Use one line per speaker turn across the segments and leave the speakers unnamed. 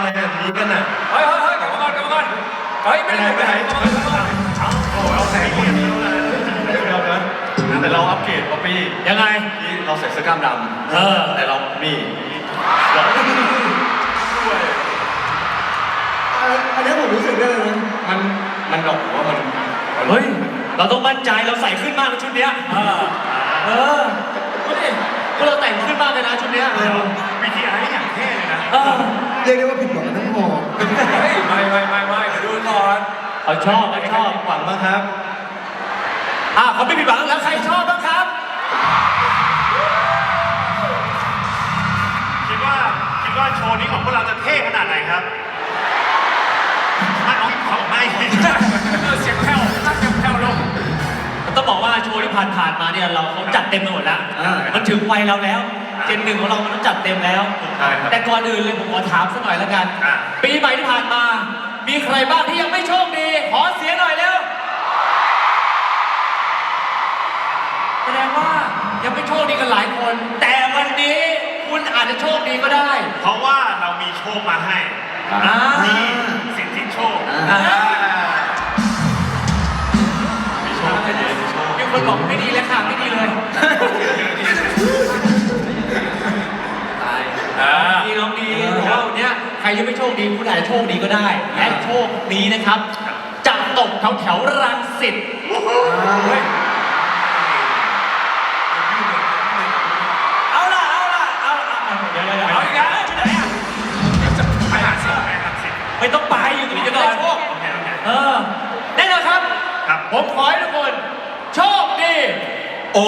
อะไรแบบนี้กันน่ะ
เฮ้ยเฮ้ยเฮ้ยกลับมาก่อนกลับมาก่อนเฮ้ยไม่ได้ไม่ได้กลับมาก่อนกลับมาก่อน
โอ้เอาแสงเดียวเลยเดี๋ยวนะแต่เราอัปเกรดป๊อปปี้
ยังไง
นี่เราใส่เสื้อกล้ามดำ
เออ
แต่เรานี่เราด้วย
อันนี้ผมรู้สึกได้เลยนะ
มันมันดอกว่ามัน
เฮ้ยเราต้องมั่นใจเราใส่ขึ้นมากนชุดเนี้ย
เออ
เออดูดิพวกเราแต่งขึ้นมากเลยนะชุดเนี้ย
วิธีอะไรอย่างเท่เลยนะ
เออ
เรียกได้ว่าผิดหวังกันทั้งหอ
เฮ้ยไม่ไม่ไม่ไม่เดี๋ยวดูก่อน
เขาชอบเขาชอบ
หวังมากครับ
อะเขาไม่ผิดหวังแล้วใครชอบบ้างครับ
คิดว่าคิดว่าโชว์นี้ของพวกเราจะเท่ขนาดไหนครับไม่เอาเขาไม่
เสียงแผ่วตั้งเสียงแผ่วลง
ต้องบอกว่าโชว์ที่ผ่านผ่านๆมาเนี่ยเราเขาจัดเต็มไปหมดแล้ว
อ่า
มันถึงวัยเราแล้ว เจนหนึ่งของเรามันต้องจัดเต็มแล้ว
ใช่ครับ
แต่ก่อนอื่นเลยผมขอถามสักหน่อยแล้วกัน
อะ
ปีใหม่ที่ผ่านมา มีใครบ้างที่ยังไม่โชคดี ขอเสียงหน่อยเร็วแสดงว่ายังไม่โชคดีกันหลายคน แต่วันนี้คุณอาจจะโชคดีก็ได้
เพราะว่าเรามีโชคมาให้
อ่า
นี่สิทธิโชค
อ่า
มีโชคใจเย็นมีโชค
มีคนบอกไม่ดีเลยค่ะไม่ดีเลย
อ่า
ดีน้องดีแล้ววันเนี้ยใครยังไม่โชคดีคุณอาจจะโชคดีก็ได้และโชคนี้นะครับ จะตกแถวแถวๆรังสิต
เฮ้ย
เอาล่ะเอาล่ะเอาล่ะเอาเดี๋ยวเดี๋ยวเดี๋ยว
เอาอีกแล้วไปไหนอะ
ไปหาสิไปหาสิ
ไม่ต้องไปอยู่ตรงนี้จะได้โชค
โอเคโอเค
เออแน่นอนครับ
ครับ
ผมขอให้ทุกคน โชคดี
โอ้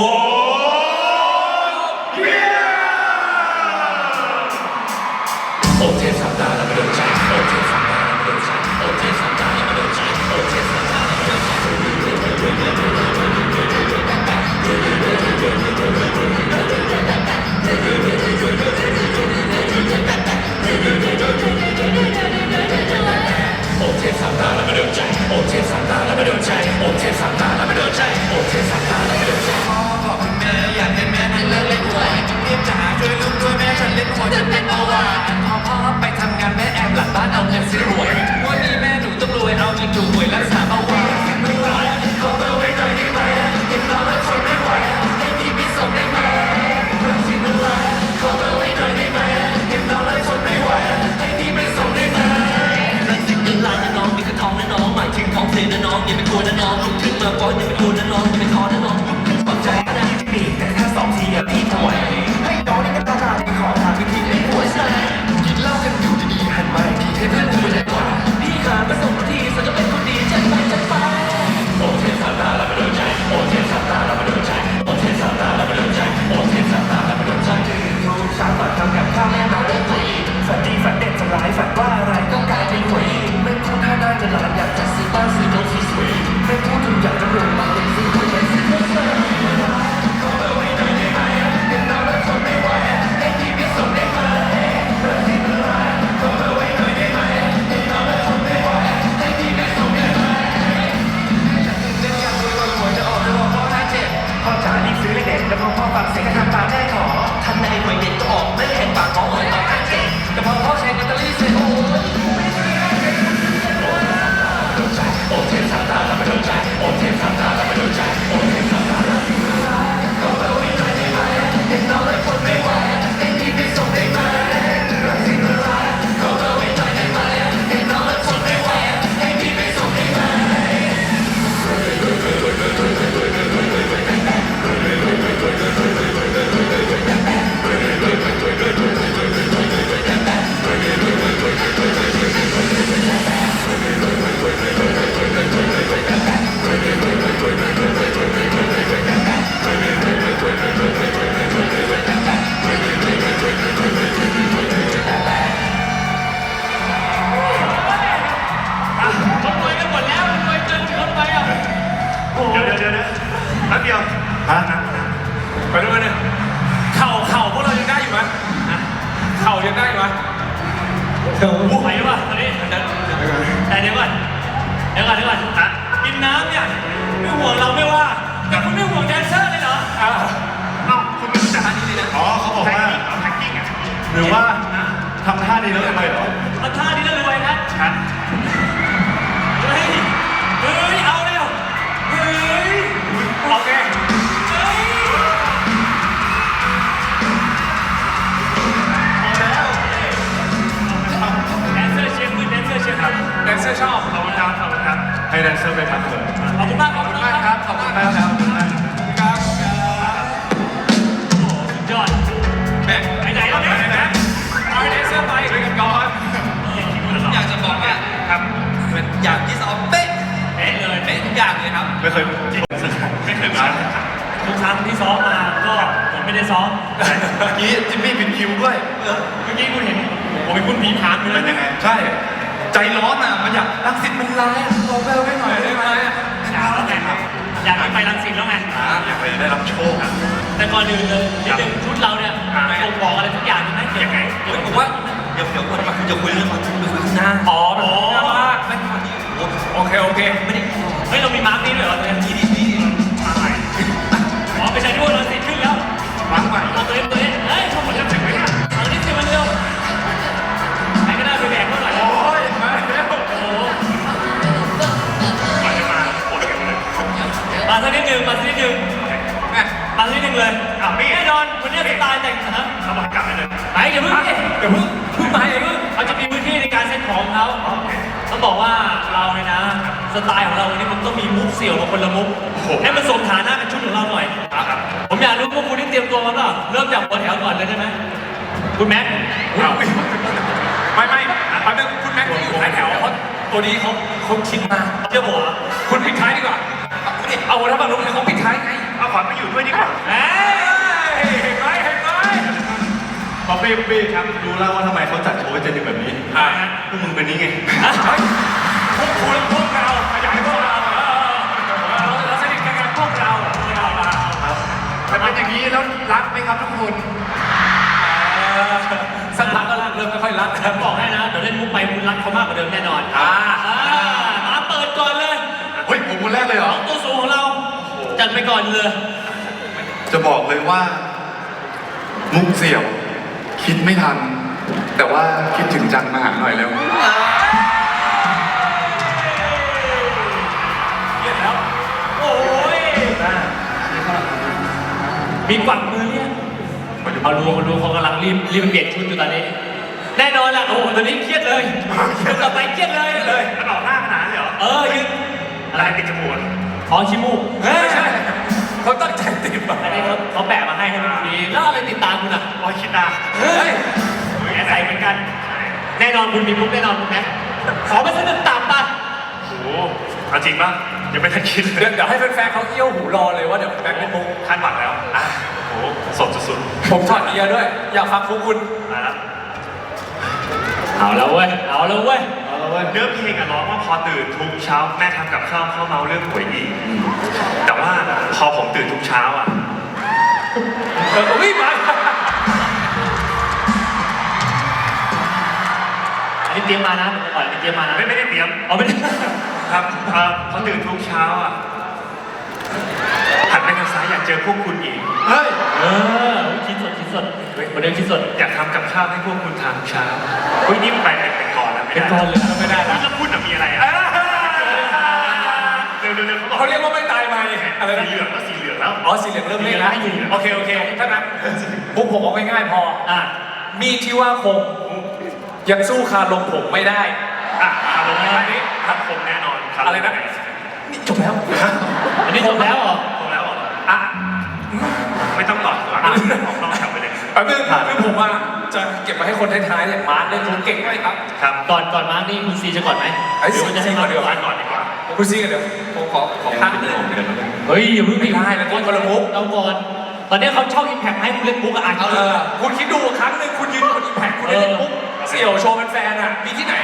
โอเทสัปดาห์ละไม่โดนใจโอเทสัปดาห์ละไม่โดนใจโอเทสัปดาห์ละไม่โดนใจโอเทสัปดาห์ละไม่โดนใจโอเทสัปดาห์ละไม่โดนใจโอเทสัปดาห์ละไม่โดนใจโอเทสัปดาห์ละไม่โดนใจโอเทสัปดาห์ละไม่โดนใจ
พ่ออกคุณแม่อยากให้แม่นั้นเลิกเล่นหวยเรียกจ๋าช่วยลูกด้วยแม่ฉันเล่นหวยจนเป็นเบาหวานพอพ่
อไป เดี๋ยว
เดี๋ยวเดี๋ยวเดี๋ยวแป๊บเดียว
ฮะ
ไปดูกันเนี่ยเข่าเข่าพวกเรายังได้อยู่ไหมฮะเข่ายังได้อยู่ไหม
เดี๋ยว
โอ้ไหวป่ะตอนนี้แต่เดี๋ยวก่อนเดี๋ยวก่อนเดี๋ยวก่อน
ฮะ
กินน้ำเนี่ยไม่ห่วงเราไม่ว่า แต่คุณไม่ห่วงแดนเซอร์เลยเหรอ
อ่า
เอ้าคุณไม่รู้จักอันนี้เลยนะ
อ๋อเขาบอกว่า
แท็กกิ้งอะ
หรือว่าทำท่านี้แล้วจะไปเหรอ
มาท่านี้แล้วรวยครั อย่างเลยครับ
ไม่เคยจริงสักครั้ง
ไม่เคยมา
ทุกครั้งที่ซ้อมมาก็ผมไม่ได้ซ้อม
เมื่อกี้จิมมี่ผิดคิวด้วย
เมื่อกี้คุณเห็นผมเป็นคุณผีผามอยู่เล
เป็
ย
นยังไงใช่ ใจร้อนอะมันอยากรังสิตมันร้ายอะขอแววให้หน่อยได้ไหม
อยากแล้วไงอยากไปรังสิตแล้วไง
อยากไปได้รับโชค
แต่ก่อนอื่นเลยนิดนึงชุดเราเนี่ยบ่งบอกอะไรทุกอย่างใช่ไหมเกี่ยวกับเกี่ยวกับว่า
เดี๋ยวเดี๋ยวคนมาจะคุยเรื่องความจริงไปคุยข้างหน้า
อ๋อโอ้
ไม่พอดีโอ้
โอเคโอเค
ไม่ได้ขอ
เฮ้ยเรามีมาร์กนี้ด้วยเหรอเนี่ย
ที่ดีที่
มาใหม่
อ๋อไม่ใช่ที่ว่าเราสิขึ้นแล้ว
มาใหม่
เอาตัวเองตัวเองเฮ้ยชมหมดแล้วเสร็จไหมเนี่ยเอานี่สิมันเร็วใครก็ได้ไปแบกเขาหน่อยโอ้ยมาแล้วโอ้โห
ก่อนจะมาปวดกันเลย
มาสักนิดนึงมาสักนิดนึงมาสักนิดนึงเลย
อะมี่
แน่นอนวันนี้สไตล์แต่งฮะ
เขาบอกกลับไปเลย
ไอ้อย่าเพิ่งดิอย่าเพิ่งเพิ่งมาอย่าเพิ่งเขาจะมีพื้นที่ในการเซ็ตของเขาต้องบอกว่าเราเนี่ยนะ สไตล์ของเราวันนี้มันต้องมีมุกเสี่ยวมาคนละมุกให้มันสมฐานะกับชุดของเราหน่อย
ครับ
ผมอยากรู้ว่าคุณที่เตรียมตัวมาเปล่าเริ่มจากหัวแถวก่อนเลยได้ไหมคุณแม็กซ์
เอาไม่ไม่แป๊บนึงคุณแม็กซ์ที่อยู่ท้ายแถวเพราะตัวนี้เขาเขาชินมา
เชื่อผมเหรอ
คุณปิดท้ายดีกว่า เอาถ้าฝั่งนู้นเขาปิดท้ายไง
เอาขวัญไปอยู่ด้วยดีกว่า
เอ้ย
เห็นไหมเห็นไหม
ป๊อปปี้ป๊อปปี้ครับรู้แล้วว่าทำไมเขาจัดโชว์ให้เจนนี่แบบนี้
อ่า
พวกมึงเป็นนี้ไง
เฮ้ยพวกคุณพวกเรา ขยายพวกเราเออเราเราสนิทกันกันพวกเราพวกเราเรา
แต่เป็นอย่างนี้แล้วรักไหมครับทุกคน
สักพักก็เริ่มไม่ค่อยรัก
ผ
แล้ว
มบอกให้นะ เดี๋ยวเล่นมุกไปคุณรักเขามากกว่าเดิมแน่นอน
อ่า
อ่ามาเปิดก่อนเลย
เฮ้ยผมคนแรกเลยเหรอ
ตัวสูงของเรา จัดไปก่อนเลย
จะบอกเลยว่า มุกเสี่ยว คิดไม่ทัน แต่ว่าคิดถึงจังมาหาหน่อยแล้ว
เมีกวักมือเนี่ยเอาดูเขาดูเขากำลังรีบรีบเปลี่ยนชุดอยู่ตอนนี้ แน่นอนแหละโอ้โหตอนนี้เครียดเลยคนต่อไปเครียดเลยเลย
มันออกหน้าขนาดนี้เหรอ
เออยืน
อะไรติดจมูก
อ๋อชิมูกเฮ้ย
ไม่ใช่เขาตั้งใจติดมา
อันนี้เขาเขาแปะมาให้ให้มันฟรีแล้วอะไรติดตามคุณอะ
รอยคิดดา
เฮ้ยแอบใส่เหมือนกัน แน่นอนคุณมีมุกแน่นอนคุณแม็กขอไปสักหนึ่งตับป่ะ
โอ้โหเอาจริงป่ะยังไม่ทันคิดเลย
เดี๋ยวเดี๋ยวให้แฟนๆเขาเอี้ยวหูรอเลยว่าเดี๋ยวแบ็คเป็นมุก
คาดหวังแล้วอะโอ้โหสดสุด
ผมถอดเอียร์ด้วย อยากฟังฟุกคุณ
ๆมาแล้ว
เอาแล้วเว้ย เอาแล้วเว้ย
เอาละเว้ย
เนื้อเพลงอะร้องว่าพอตื่นทุกเช้าแม่ทำกับข้าวเข้าเมาเรื่องหวยอีกแต่ว่าพอผมตื่นทุกเช้าอะ
เออวิ่งมา
อันนี้เตรียมมานะผมก่อนอันนี้เตรียมมานะ
ไม่ไม่ได้เตรียม
เอาไม่ได้
ครับเอ่อพอตื่นทุกเช้าอะหันไปทางซ้ายอยากเจอพวกคุณอีก
เฮ้ย
เออ คิดสดคิดสดประเด็นคิดสด
อยากทำกับข้าวให้พวกคุณทานทุกเช้าเฮ้ยนี่ไปเป็นก่อนนะไม่
เป็น
ได้
กรเลยนะไม่ได้นะ
แล้วพูดน่ะมีอะไรอะเร็วๆเร็วๆเขาบอก
เขาเรียกว่าไม่ตายไหมอะไรนะ
สีเหลืองแล้วสีเหลืองแล้ว
อ๋อสีเหลืองเริ่มเล่นแล้วโอเคโอเคถ้านั้นมุกผมเอาง่ายๆพอ
อะ
มีดที่ว่าคงยังสู้คาลมผมไม่ได้
อะอารมณ์แบบนี้ครับผมแน่นอนคบ
อะไรนะนี่จบแล้ว
อันนี้จบแล้วเหรอ
จบแล้วเหรอ
อะ
ไม่ต้องตอบก่อนออกนอกแถวไปเลย
แป๊บนึงคือผมอะจะเก็บมาให้คนท้ายๆอย่างมาร์คเล่นมุกเก่งด้วยครับ
ครับ
ก่อนก่อนมาร์กนี่คุณซีจะก่อนไหม
ไอ้
หรือ
ซี
ว่าจะให้
ซี
มา
ก่อนเดี๋ยว
ก่อนก่อนดีกว่า
คุณซีกันเดี๋ยวผมขอขอพักหนึ่ง
เฮ้ยอย่าเพิ่ง
ไม่ได้แล้วต้องคนละมุก
เอาก่อนตอนนี้เขาเช่าอิมแพคให้คุณเล่นมุกอะอ่าน
เออคุณคิดดูครั้งหนึ่งคุณยืนบนอิมแพคคุณได้เล่นมุกเสี่ยวโชว์แฟนๆอะมีที่ไหน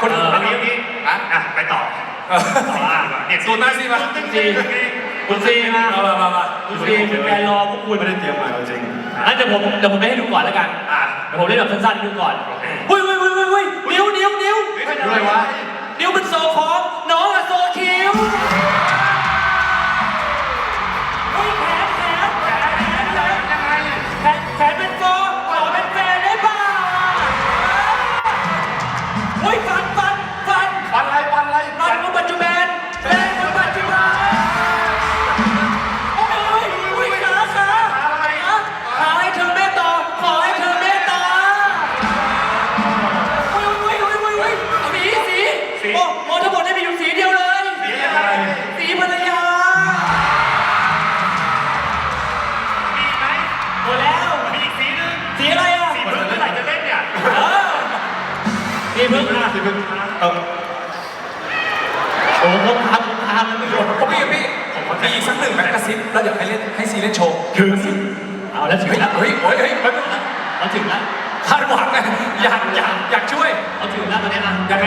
คน
เอ
อื่
อนอันนี้อันนี้อะอะไปต่อ
เออ
ต่ออะเนี่ย
ตัวหน้าซีมา
ตึ้งๆตึ้งๆ
คุณซีมา
มามามามา
คุณซีเป็นแฟนรอพวกคุณ
ไม่ได้เตรียมมาเอาจริง
งั้นเดี๋ยวผมเดี๋ยวผมไปให้ดูก่อนแล้วกัน
อะ
เดี๋ยวผมเล่นแบบสั้นๆดูก่อน
โอเค
เฮ้ยเฮ้ยเฮ้ยเฮ้ยเฮ้ยนิ้วนิ้วนิ้ว
ด้วยวะ
นิ้วเป็นโซของน้องอะโซคิวเฮ้ยแขนแขนแขนแขนอะไรยังไงแขนแขนเป็นโซขอเป็น
กกาซิปแล้วเดี๋ยวให้เล่นให้ซีเล่นโชว์
ถึงเอาแล้วถึง
เฮ้ย
แล้ว
เฮ้ยเฮ้ยเฮ้ยมัน
เราถึงแล้ว
คาดหวังไงอยากอยากอยากช่วย
เราถึงแล้วตอนนี้นะ
ยังไง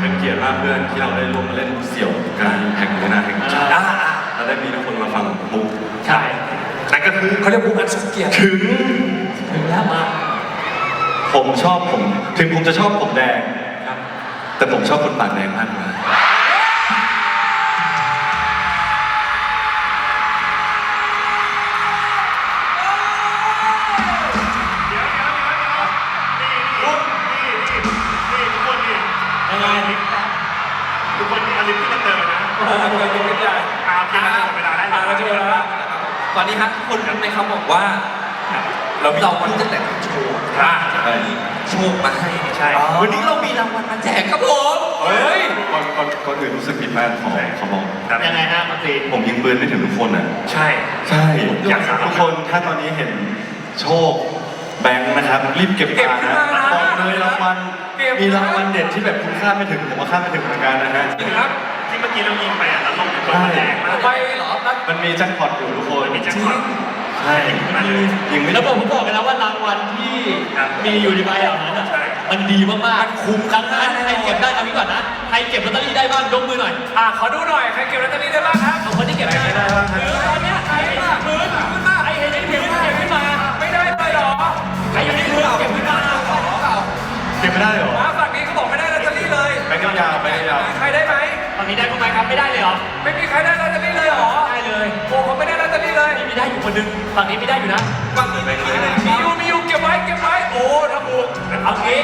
เป็นเกียรติมากเพื่อนที่เราได้ร่วมมาเล่นเสี่ยวการแข่งในนาแห่งชาติ
อ่าอ่า
และได้มีทุกคนมาฟังมุก
ใช่
นั่นก็คือ
เขาเรียกบุกอันสมเกียรติ
ถึง
ถึงแล้วมา
ผมชอบผม ถึงผมจะชอบผมแดงแต่ผมชอบคนปากแดงมากกว่า
ติมนะ
เออเดี๋ยวเดี๋ยวเดี๋ยวเดี๋ยว
อ่าโอเคนะหมดเวลาได้
อ่าเราจะเวลาตอนนี้ฮะทุกคนรู้ไหมครับบอกว่า เราเราพูดตั้งแต่โชว์
อ่า
โชว์มาให้
ใช่
วันนี้เรามีรางวัลมาแจกครับผม
เฮ้ย
ก่อนก่อนก่อนอื่นรู้สึกผิดมากขอขอบอก
ยังไงนะมาตี
ผมยิงปืนไม่ถึงทุกคนอะ
ใช่
ใช่
อยาก
ทุกคนถ้าตอนนี้เห็นโชคแบงค์นะครับ รีบเก็บมา
นะมาน
เลยรางวัลมีรางวัลเด็ดที่แบบคุณค่าไม่ถึงผมก็คาไม่ถึงเหมือนกันนะฮะ
ครับ
เมื่อกี้เรายิงไปอะแล้วลงเป็นตัวแดงมาก
ไปเหรอนัด
มันมีแจ็คพอตอยู่ทุกคน
มีแจ็คพอต
ใช่
มาเลย
ยิงไม่
แล้วผมผมบอกกันนะว่ารางวัลที่
ครับ
มีอยู่ในใบเหล่านั้นอะ
ใช่
มันดีมากๆคุ้มครั้งนั้นใครเก็บได้เอางี้ก่อนนะใครเก็บลอตเตอรี่ได้บ้างยกมือหน่อย
อ่าขอดูหน่อยใครเก็บลอตเตอรี่ได้บ้างครับ
เอาคนที่เก็บได้
ได้บ้างครับ
หรือตอนเนี้ยใครมาพื้นขึ้นมาใครเห็นในพื้นเก็บขึ้นมา
ไม่ได้เลยเหรอ
ใครอยู่ในพื้นเก็บขึ้นมา
เก็บไม่ได้เหรอ
มาฝั่งนี้เขาบอกไม่ได้ลอตเตอรี่เลย
แบงค์ยาวๆแบงค์ยาว
มีใครได้ไห ม
ตอนนี้ได้บ้างไหมครับ ไม่ได้เลยเหรอ
ไม่มีใครได้ลอตเตอรี่เลยเหรอ
ได้เลย
โอ้เขาไม่ได้ลอตเตอรี่เลย
นี่มีได้อยู่คนหนึงฝั่งนี้ไม่ได้อยู่นะ
ฝั่งนี้ไม่มีมีอยู่มีอยู่เก็บไว้เก็บไว้โอ้ระบุ
เอางี้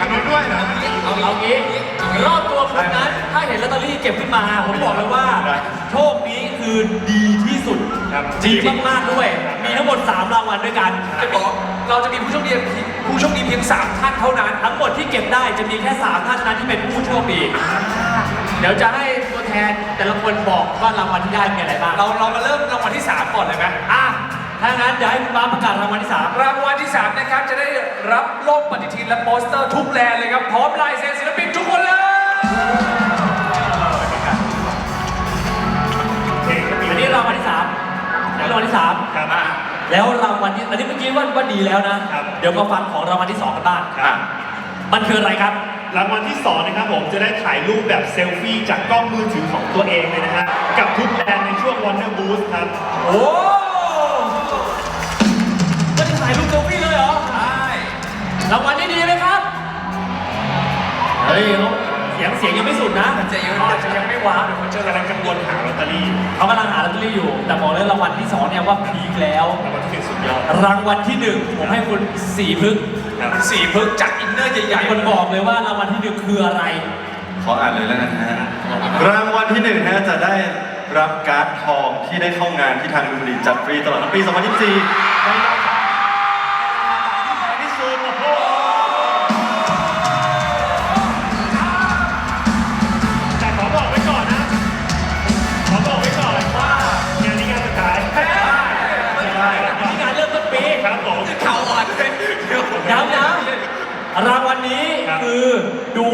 อันนู้นด้วยนะ
เอาเอางี้รอบตัวคุณนั้นถ้าเห็นลอตเตอรี่เก็บขึ้นมา ผมบอกเลยว่า
ได้
โชคนี้คือดีที่สุด
ครับ
ดีมากๆด้วย มีทั้งหมด 3 รางวัลด้วยกัน
จะบอกเราจะมีผู้โชคดีผู้โชคดีเพียง 3 ท่านเท่านั้น
ทั้งหมดที่เก็บได้จะมีแค่ 3 ท่านนั้นที่เป็นผู้โชคดี เดี๋ยวจะให้ ตัวแทนแต่ละคนบอกว่ารางวัลที่ได้มีอะไรบ้าง
เราเรามาเริ่มรางวัลที่ 3 ก่อนเลยไหม
อะถ้างั้นเดี๋ยวให้คุณบ้าสประกาศรางวัลที่3
รางวัลที่3นะครับจะได้รับโล่มปฏิทินและโปสเตอร์ทุกแลนด์เลยครับพร้อมลายเซ็นศิลปินทุกคนเลย
เพลงก็มี
อันนี้รางวัลที่3แล้วรางวัลที่3
ครับ
แล้วรางวัลที่อันนี้เมื่อกี้ว่าว่าดีแล้วนะ
ครับ
เดี๋ยวมาฟังของรางวัลที่2กันบ้าง
ครับ
มันคืออะไรครับ
รางวัลที่2นะครับผมจะได้ถ่ายรูปแบบเซลฟี่จากกล้องมือถือของตัวเองเลยนะฮะกับทุกแบรนด์ในช่วง Wonder Boost ครับ
โอ้ก็จะถ่ายรูปเซลฟี่เลยเหรอ
ใช่
รางวัลนี้ดีไหมครับ เฮ้ยเขาเสี ยงเสียงยังไม่สุดนะ
มันจะยังอาจจะยังไม่ว้าวเดี๋ยวมันจะ
กำลังกังวลหาลอตเตอรี่
เขากำลังหาลอตเตอรี่อยู่ แต่บอกเลยรางวัลที่สองเนี่ยว่าพีคแล้ว
รางวัลที่หนึ่งสุดยอด
รางวัลที่หนึ่งผมให้คุณสี่พึกษ์
ครับ
สี่พึกจากอินเนอร์ใหญ่
คนบอกเลยว่ารางวัลที่หนึ่งคืออะไร
ขออ่านเลยแล้วกันนะฮะ รางวัลที่หนึ่งนะจะได้รับการ์ดทองที่ได้เข้างานที่ทางดูมดีจัดฟรีตลอดทั้งปี 2024ในราคา
รางวัลนี้
ครับ
คือดู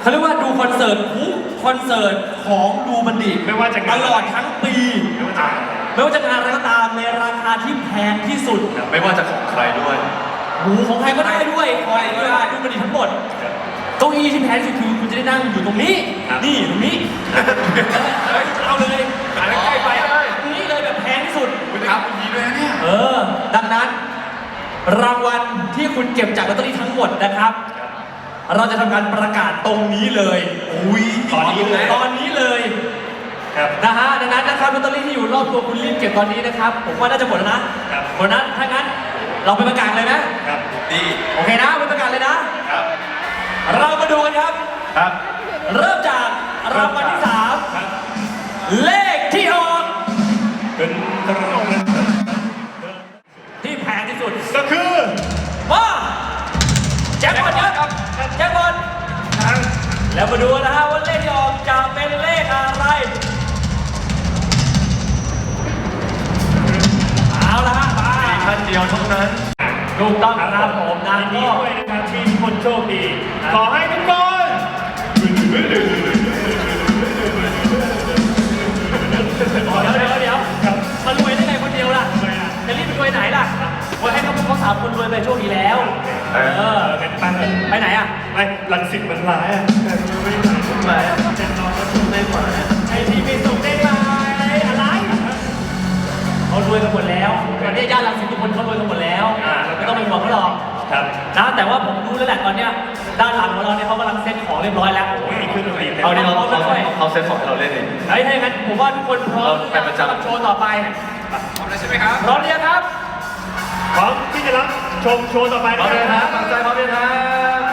เขาเรียกว่าดูคอนเสิร์ตทุกคอนเสิร์ตของดูบันดิต
ไม่ว่าจะ
ต
งาน
ลอดทั้งปี
ไม่ว่าจะ
ไม่ว่าจะงานอะไรก็ตามในราคาที่แพงที่สุด
ไม่ว่าจะของใครด้วย
หมูของใครก็ได้ด้วยคอยด้วยดูบันดิตทั้งหมด เก้าอี้ที่แพงที่สุดคือคุณจะได้นั่งอยู่ตรงนี้นี่ตรงนี้เฮ้ยเอาเลย
อ่านใกล้ไปเลย
ตรงนี้เลยแบบแพงที่สุด
ครับดีด้วยนะเนี่ย
เออ ดังนั้น รางวัลที่คุณเก็บจากลอตเตอรี่ทั้งหมดนะครับ เราจะทำการประกาศตรงนี้เลยอุ้ย
ตอนนี้เลย
ตอนนี้เลย
ครับ
นะฮะดังนั้นนะครับลอตเตอรี่ที่อยู่รอบตัวคุณรีบเก็บตอนนี้นะครับ ผมว่าน่าจะหมดแล้วนะครับ หมดนะถ้างั้น เราไปประกาศเลยนะครับ
ดี
โอเคนะไปประกาศเลยนะ
ครับ
เรามาดูกันครับ
ครับ
เริ่มจากรางวัลที่สาม
ครับ
เลข แล้วมาดูนะฮะว่าเลขที่ออกจะเป็นเลขอะไร เอาละฮะมา
ท่านเดียวเท่านั้น
ถูกต้องครับผมนะ
ยินดี
ก็
ด้วยนะครับที่ทุกคนโชคดี ขอให้ทุกคน
เดี๋ยวเดี๋ยวเดี๋ยวมารวยได้ไงคนเดียวล่ะจะรีบไปรวยไหนล่ะวันให้เขาเขาสามคนรวยไปช่วงนี้แล้ว เออ
กันไปเลย
ไปไหนอะ
ไปหลังสิบมันร้ายอะไม่ไหวไม่ไหวจะนอนแล้วชมไม่ไหว
ไอทีมีสุขได้ไหมอะไรเขารวยกันหมดแล้วตอนนี้ญาติรังสิตทุกคนเขารวยกันหมดแล้วไม่ต้องไปห่วงเขาหรอก
ครับ
นะแต่ว่าผมรู้แล้วแหละตอนเนี้ยด้านหลังของเราเนี่ยเขากำลังเซ็ตของเรียบร้อยแล้ว
มีเครื่องดนตรีเต็ม
เอาดิเราเราเอาเซตของให้เราเล่นเอง
เฮ้ยถ้าอย่างนั้นผมว่าทุกคนพร้อม
เราไปประจำ
สำหบโชว์ต่อไป
พร้อมแล้วใช่ไหมครับ
พร้อมหรือยังครับ
พร้อมที่จะรับชมโชว์ต่อไป
พร้อม
นะ
เลย
ค
ค
รั
รับบตั้งใจพร้อมเลยครับ